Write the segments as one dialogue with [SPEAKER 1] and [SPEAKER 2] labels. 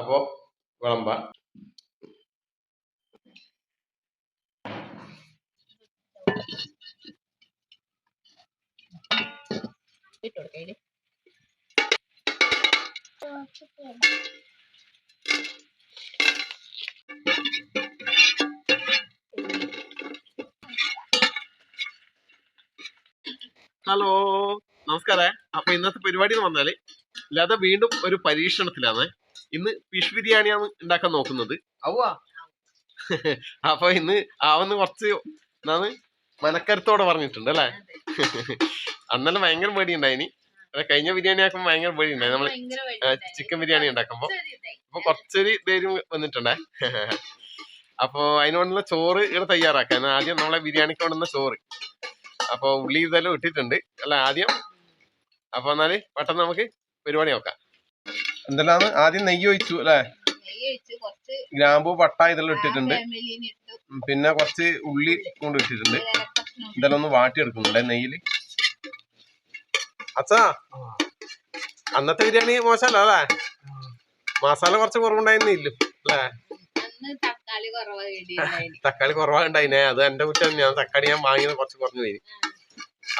[SPEAKER 1] അപ്പോ വിളമ്പ.
[SPEAKER 2] ഇട്ട് കൊടുക്കാം ഇതിൽ.
[SPEAKER 1] ഹലോ നമസ്കാരം. അപ്പൊ ഇന്നത്തെ പരിപാടി എന്ന് പറഞ്ഞാൽ ലത വീണ്ടും ഒരു പരീക്ഷണത്തിലാണ്. ഇന്ന് ഫിഷ് ബിരിയാണിയാണ് ഉണ്ടാക്കാൻ നോക്കുന്നത്.
[SPEAKER 3] അവ്വാ
[SPEAKER 1] അപ്പൊ ഇന്ന് ആവുന്ന കുറച്ച് എന്താണ് മനക്കരുത്തോടെ പറഞ്ഞിട്ടുണ്ട് അല്ലേ?
[SPEAKER 2] അന്നലെ
[SPEAKER 1] അന്നെല്ലാം ഭയങ്കര പേടി ഉണ്ടായിനി കഴിഞ്ഞ ബിരിയാണി ആക്കുമ്പോൾ ഭയങ്കര പേടി ഉണ്ടായി
[SPEAKER 2] നമ്മൾ.
[SPEAKER 1] ചിക്കൻ ബിരിയാണി ഉണ്ടാക്കുമ്പോ. അപ്പൊ കുറച്ചൊരു ധൈര്യം വന്നിട്ടുണ്ടേ. അപ്പൊ അതിനോടുള്ള ചോറ് ഇവിടെ തയ്യാറാക്കാൻ. ആദ്യം നമ്മളെ ബിരിയാണിക്ക് വേണ്ടുന്ന ചോറ്. അപ്പൊ ഉള്ളി ഇതെല്ലാം ഇട്ടിട്ടുണ്ട്. അല്ല ആദ്യം. അപ്പൊ എന്നാൽ പെട്ടെന്ന് നമുക്ക് പരിപാടി നോക്കാം. എന്തെല്ലാം ആദ്യം നെയ്യ് ഒഴിച്ചു അല്ലെ?
[SPEAKER 2] ഗ്രാമ്പു ഒഴിച്ച് കുറച്ച്
[SPEAKER 1] ഗ്രാമ്പൂ പട്ട ഇതെല്ലാം ഇട്ടിട്ടുണ്ട്. പിന്നെ കുറച്ച് ഉള്ളി കൊണ്ട് ഇട്ടിട്ടുണ്ട്. ഇതെല്ലാം ഒന്ന് വാട്ടിയെടുക്കുന്നുണ്ടേ നെയ്യിൽ? അച്ഛാ അന്നത്തെ ബിരിയാണി മോശമല്ല അല്ലേ? മസാല കുറച്ച് കുറവുണ്ടായിരുന്നില്ലു അല്ലേ?
[SPEAKER 2] അന്ന് തക്കാളി കുറവാ കിട്ടിയിട്ടുണ്ടായിന്.
[SPEAKER 1] തക്കാളി കുറവാണ്ടായിനെ അത് എന്റെ കുറ്റം ഞാൻ തക്കാളി ഞാൻ വാങ്ങിയത് കുറച്ച് കുറഞ്ഞു പോയി.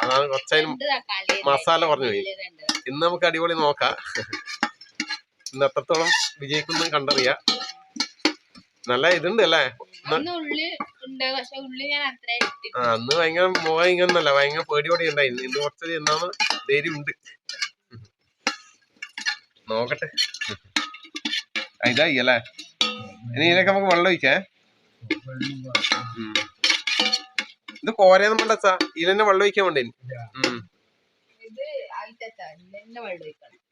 [SPEAKER 1] അതാണ് കുറച്ചതിന്
[SPEAKER 2] തക്കാളി
[SPEAKER 1] മസാല കുറഞ്ഞു പോയി. ഇന്ന് നമുക്ക് അടിപൊളി നോക്കാം. ഇന്ന് എത്രത്തോളം വിജയിക്കുന്നു കണ്ടറിയാ. നല്ല ഇതുണ്ട് അല്ലേ?
[SPEAKER 2] അന്ന് ഭയങ്കര
[SPEAKER 1] ആ അന്ന് പേടി ഇങ്ങനല്ല ഭയങ്കര പേടിയോടെ ഉണ്ടായിരുന്നു ഇന്ന് കുറച്ച് എന്നാണ് ധൈര്യം ഉണ്ട്. നോക്കട്ടെ. ഇതായി അല്ലേ? ഇനി ഇതിനൊക്കെ നമുക്ക് വെള്ളം ഒഴിക്കേ. ഇത് കോരയൊന്നും വേണ്ട അച്ഛാ ഇതിനെ വെള്ളം ഒഴിക്കാൻ വേണ്ടി.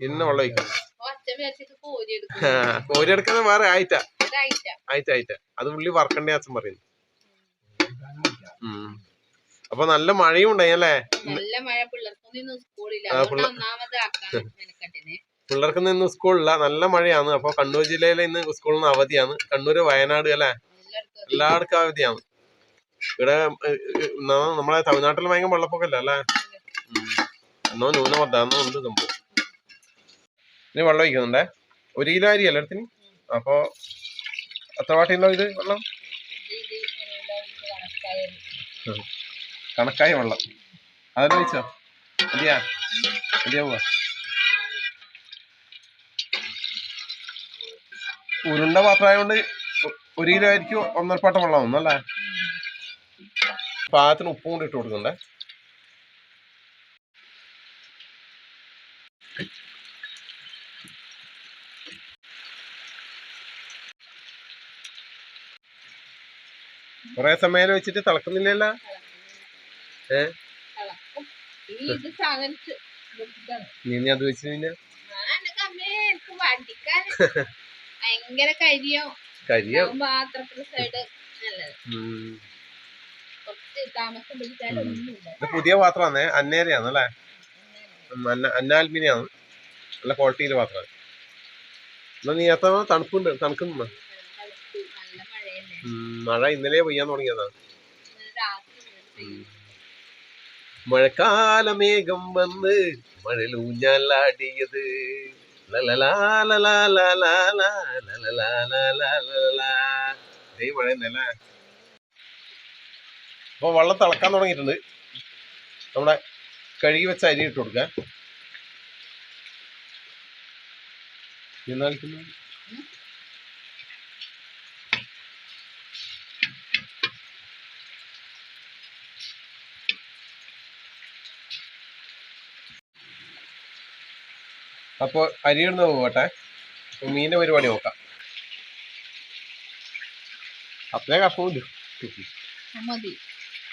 [SPEAKER 2] ഇന്നെ വെള്ളം ഒഴിക്കണം. കോരി എടുക്കും.
[SPEAKER 1] കോരി എടുക്കുന്നത് വേറെ ആയിട്ടാ.
[SPEAKER 2] ഇതായിട്ടാ
[SPEAKER 1] ആയിട്ട ആയിട്ടാ. അത് ഉള്ളി വർക്കണ്ടേ അച്ഛൻ പറയുന്നു. അപ്പൊ നല്ല മഴയും ഉണ്ടായി അല്ലേ?
[SPEAKER 2] നല്ല മഴ
[SPEAKER 1] പിള്ള- പിള്ളേർക്ക് ഇന്ന് സ്കൂളില്ല നല്ല മഴയാണ്. അപ്പൊ കണ്ണൂർ ജില്ലയിലെ ഇന്ന് സ്കൂളിൽ നിന്ന് അവധിയാണ്. കണ്ണൂര് വയനാട് അല്ലെ?
[SPEAKER 2] എല്ലായിടത്തും
[SPEAKER 1] അവധിയാണ്. ഇവിടെ നമ്മളെ തമിഴ്നാട്ടിൽ ഭയങ്കര വെള്ളപ്പൊക്കല്ല അല്ലേ. എന്നോ ന്യൂനമർദ്ദം എന്നോ ഉണ്ട് സംഭവം. ഇനി വെള്ളം ഒഴിക്കുന്നുണ്ടേ? ഒരു കിലോ അരി അല്ലേ എടുത്തിന്? അപ്പൊ എത്ര വാട്ടിയുണ്ടോ ഇത് വെള്ളം?
[SPEAKER 2] കണക്കായി
[SPEAKER 1] വെള്ളം. അതല്ല വെച്ചോ മതിയാ? മതിയാവുക ഉരുണ്ട പാത്രമായതുകൊണ്ട് കൊണ്ട് ഒരു കിലോ ആയിരിക്കും ഒന്നരപ്പാട്ട വെള്ളം ഒന്നല്ലേ പാകത്തിന് ഉപ്പും കൂടി ഇട്ട് കൊടുക്കണ്ടേ കൊറേ സമയം വെച്ചിട്ട് തിളക്കുന്നില്ലല്ല? ഏ?
[SPEAKER 2] സാധനിച്ച്
[SPEAKER 1] നീ അത് വെച്ച്
[SPEAKER 2] വടിക്കാൻ ഭയങ്കര കരിയോ.
[SPEAKER 1] കരിയോ? പുതിയ പാത്രമാണ് അന്നേരയാണ് അല്ലേ? ഉം, അന്നാൽമിനിയാണ് നല്ല ക്വാളിറ്റിയിലെ പാത്രമാണ് എന്നാ നീ എത്ര തണുപ്പുണ്ട്? തണുക്കുന്ന മഴ ഇന്നലെ പെയ്യാൻ തുടങ്ങിയതാണ്
[SPEAKER 2] ഇന്നലെ
[SPEAKER 1] മഴക്കാലമേഘം വന്ന് മഴലൂഞ്ഞാലാടിയത് മഴ തന്നെയല്ലേ അപ്പൊ വെള്ളം തിളക്കാൻ തുടങ്ങിയിട്ടുണ്ട് നമ്മുടെ കഴുകി വെച്ച അരി ഇട്ട് കൊടുക്ക എന്നാലിക്കുന്നു അപ്പൊ അരി ഇടുന്ന പോകട്ടെ മീനിന്റെ പരിപാടി നോക്കാം. അത്രേ കഷ്ണമില്ല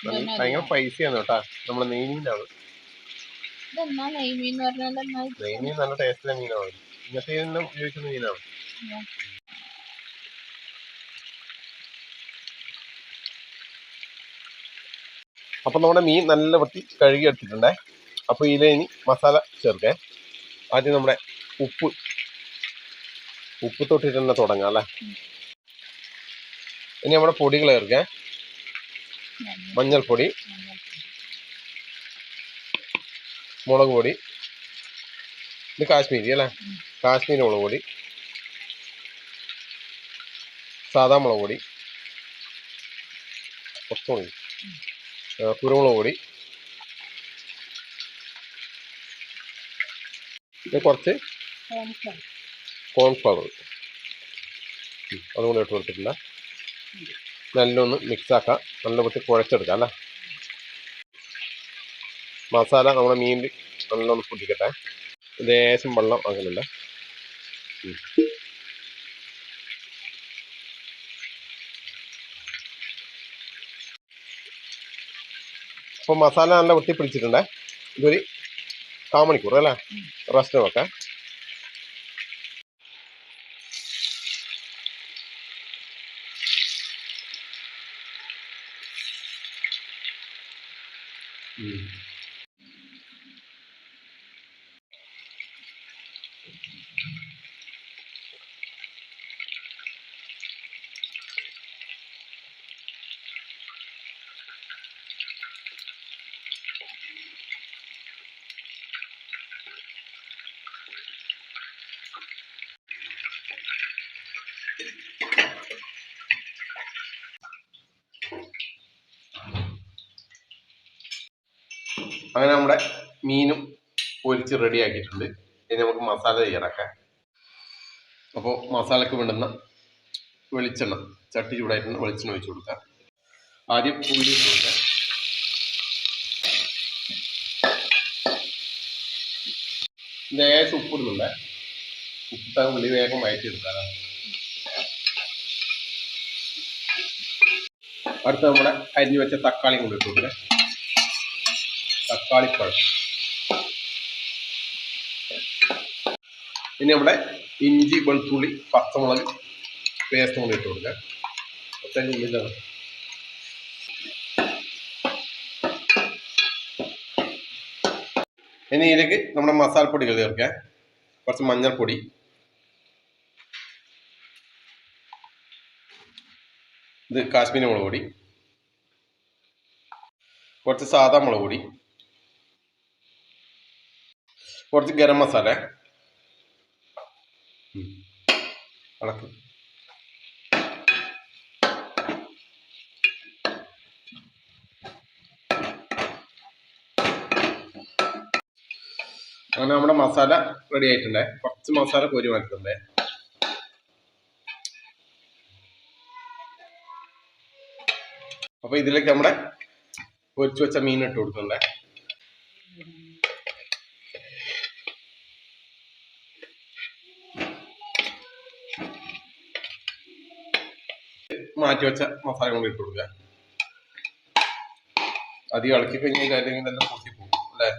[SPEAKER 1] നല്ല ഭയങ്കര പൈസയാണ് കേട്ടാ നമ്മളെ നെയ്മീനാണ്
[SPEAKER 2] നെയ്മീൻ?
[SPEAKER 1] നല്ല ടേസ്റ്റിലെ മീനാണ്. ഇങ്ങനത്തെ ഉപയോഗിക്കുന്ന മീനാണ്.
[SPEAKER 2] അപ്പോൾ
[SPEAKER 1] അപ്പൊ നമ്മുടെ മീൻ നല്ല വൃത്തി കഴുകി എടുത്തിട്ടുണ്ടേ അപ്പൊ ഇതിലെ ഇനി മസാല ചേർക്കേ. ആദ്യം നമ്മുടെ ഉപ്പ് ഉപ്പ് തൊട്ടിട്ട് തന്നെ തുടങ്ങാം അല്ലേ? ഇനി നമ്മുടെ പൊടികൾ ചേർക്കാം. മഞ്ഞൾപ്പൊടി മുളക് പൊടി ഇത് കാശ്മീരി അല്ലേ? കാശ്മീരി മുളക് പൊടി സാധാ മുളക് പൊടി കുറച്ച് കുരുമുളക് പൊടി പിന്നെ കുറച്ച്?
[SPEAKER 2] കോൺഫ്ലവർ
[SPEAKER 1] അതുകൊണ്ട് അതും കൂടെ ഇട്ട് കൊടുത്തിട്ടില്ല. നല്ലൊന്ന് മിക്സ് ആക്കാം. നല്ല കുറച്ച് കുഴച്ചെടുക്കാം അല്ലേ? മസാല നമ്മുടെ മീൻ നല്ലോണം പൊട്ടിക്കട്ടെ. ലേശം വെള്ളം അങ്ങനെയല്ല. അപ്പോൾ മസാല നല്ല വൃത്തി പിടിച്ചിട്ടുണ്ടേ. ഇതൊരു കാമണിക്കൂർ അല്ലേ? रस्त्यावर का Mm-hmm. അങ്ങനെ നമ്മുടെ മീനും പൊരിച്ച് റെഡി ആക്കിയിട്ടുണ്ട്. ഇനി നമുക്ക് മസാല തയ്യാറാക്കാം. അപ്പോൾ മസാലക്ക് വേണ്ടുന്ന വെളിച്ചെണ്ണ ചട്ടി ചൂടായിട്ടുണ്ട് വെളിച്ചെണ്ണ ഒഴിച്ച് കൊടുക്കാം. ആദ്യം ഉള്ളി ഇട്ട് കൊടുക്കാം. ലേശം ഉപ്പിടുന്നുണ്ട് ഉപ്പിട്ടാ ഉള്ളി വേഗം വയറ്റിയെടുക്കാം. അടുത്ത നമ്മുടെ അരിഞ്ഞു വെച്ച തക്കാളിയും കൂടി ഇട്ട് കൊടുക്കാം. തക്കാളിപ്പഴം ഇനി നമ്മുടെ ഇഞ്ചി വെളുത്തുള്ളി പച്ചമുളക് പേസ്റ്റ് കൂടി ഇട്ട് കൊടുക്കാം. ഒറ്റ ഉള്ളിലാണ് ഇനി ഇതിലേക്ക് നമ്മുടെ മസാലപ്പൊടികൾ ചേർക്കാം. കുറച്ച് മഞ്ഞൾപ്പൊടി. ഇത് കാശ്മീരി മുളക് പൊടി. കുറച്ച് സാധാ മുളക് പൊടി. കുറച്ച് ഗരം മസാല. ഇളക്ക് അങ്ങനെ നമ്മുടെ മസാല റെഡി ആയിട്ടുണ്ടേ. കുറച്ച് മസാല കോരി മാറ്റുന്നുണ്ടേ അപ്പൊ ഇതിലേക്ക് നമ്മുടെ പൊരിച്ചു വെച്ച മീൻ ഇട്ട് കൊടുക്കുന്നുണ്ട്. മാറ്റി വെച്ച മസാല കൊണ്ട് ഇട്ട് കൊടുക്കുക. അധികം ഇളക്കി കഴിഞ്ഞാൽ അല്ലെങ്കിൽ എല്ലാം പൊട്ടി പോകും അല്ലേ?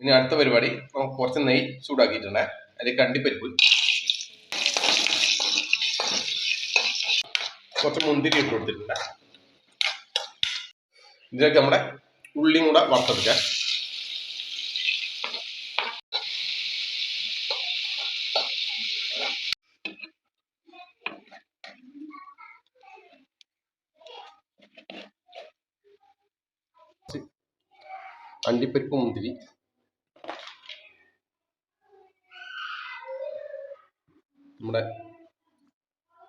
[SPEAKER 1] ഇനി അടുത്ത പരിപാടി നമുക്ക് കുറച്ച് നെയ് ചൂടാക്കിയിട്ടുണ്ട്? അതിൽ കണ്ടിപ്പരിപ്പ്. കുറച്ച് മുന്തിരി ഇട്ട് കൊടുത്തിട്ടുണ്ട്. ഇതിലേക്ക് നമ്മുടെ ഉള്ളിയും കൂടെ വറുത്തെടുക്കാം. അണ്ടിപ്പരിപ്പ് മുന്തിരി. നമ്മുടെ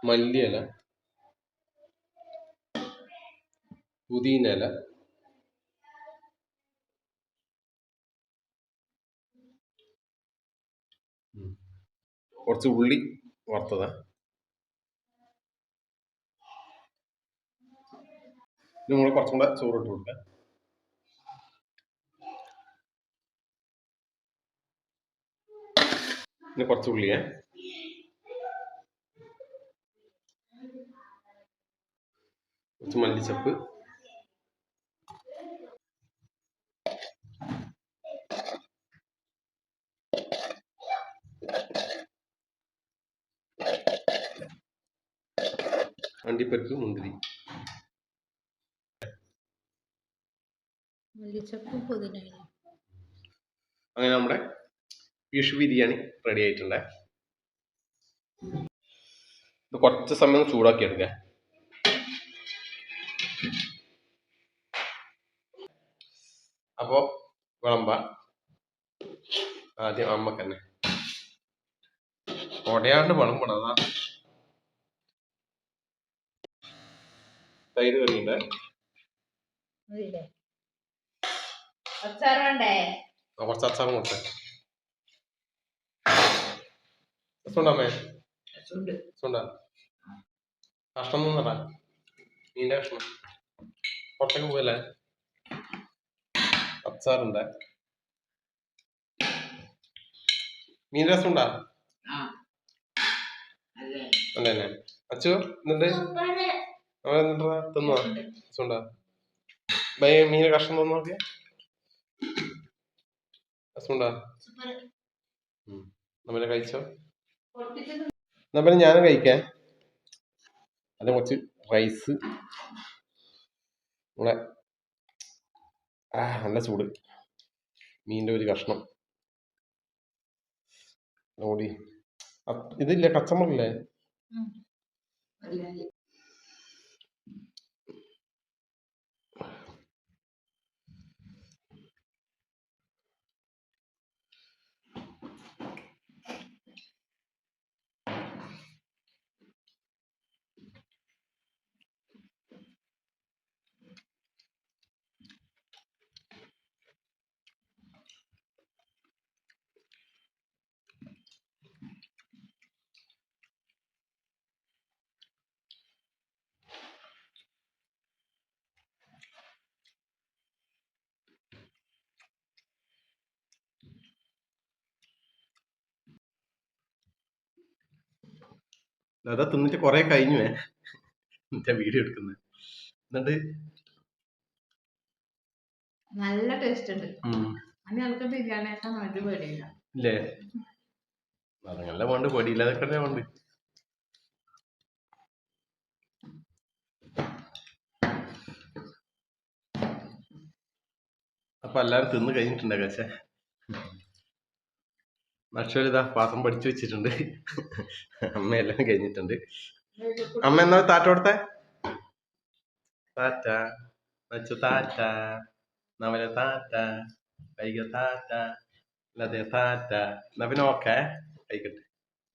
[SPEAKER 1] മല്ലിയില. ഇല കുറച്ച് ഉള്ളി വറുത്തത്. നമ്മൾ കുറച്ചും കൂടെ ചോറ് ഇട്ട് കൊടുക്കാം ഇനി കുറച്ച് ഉള്ളിയെ. കുറച്ച് മല്ലിച്ചപ്പ്. അണ്ടിപ്പരിപ്പ് മുന്തിരി. അങ്ങനെ നമ്മുടെ ഫിഷ് ബിരിയാണി റെഡി ആയിട്ടുണ്ട്. ഇത് കുറച്ച് സമയം ചൂടാക്കി എടുക്കാം. അപ്പോ വിളമ്പ. ആദ്യം അമ്മയ്ക്ക് തന്നെ കൊടയാണ്ട് വിളമ്പണം തൈര് വരുന്നുണ്ട് കുറച്ച് അച്ചാറും കൊടുത്തേ.
[SPEAKER 2] ഉണ്ട്
[SPEAKER 1] രസമുണ്ടാ. കഷ്ണം നിന്നടാ നീന്റെ കഷ്ണം. പുറത്തേക്ക് പോകല്ലേ അച്ചാറുണ്ട്. മീൻ രസം
[SPEAKER 2] ആ. അല്ലേ
[SPEAKER 1] അച്ചു എന്നിട്ടാ തിന്നുവാ ബൈ മീന് കഷ്ണം തന്നു നോക്കിയ? രസമുണ്ടാ നമ്മളെ കഴിച്ചോ? എന്നാ പിന്നെ ഞാനും കഴിക്കാൻ അത് കുറച്ച് റൈസ്. നമ്മളെ ആ നല്ല ചൂട്. മീനിന്റെ ഒരു കഷ്ണം. ഓടി ഇതില്ലേ കച്ചമ്പറില്ലേ അതാ തിന്നിട്ട് കുറെ കഴിഞ്ഞു എന്നിട്ടാ വീഡിയോ എടുക്കുന്നത് എന്നിട്ട്?
[SPEAKER 2] നല്ല ടേസ്റ്റ് ഉണ്ട്.
[SPEAKER 1] ഉം,
[SPEAKER 2] അതിന് ബിരിയാണി ആക്കാൻ വേണ്ടി പേടിയില്ല.
[SPEAKER 1] ഇല്ലേ? അതങ്ങനെ വേണ്ട പൊടിയില്ലാതെ തന്നെ വേണ്ട. അപ്പൊ എല്ലാരും തിന്ന് കഴിഞ്ഞിട്ടുണ്ട് പക്ഷേ നക്ഷൽ ഇതാ പാത്രം പഠിച്ചു വെച്ചിട്ടുണ്ട്. അമ്മ എല്ലാം കഴിഞ്ഞിട്ടുണ്ട്. അമ്മ എന്നാ താറ്റ കൊടുത്തേ? താറ്റ നച്ചു താറ്റ നവല താറ്റ വൈക താറ്റ താറ്റ എന്നാ പിന്നെ ഓക്കെ കഴിക്കട്ടെ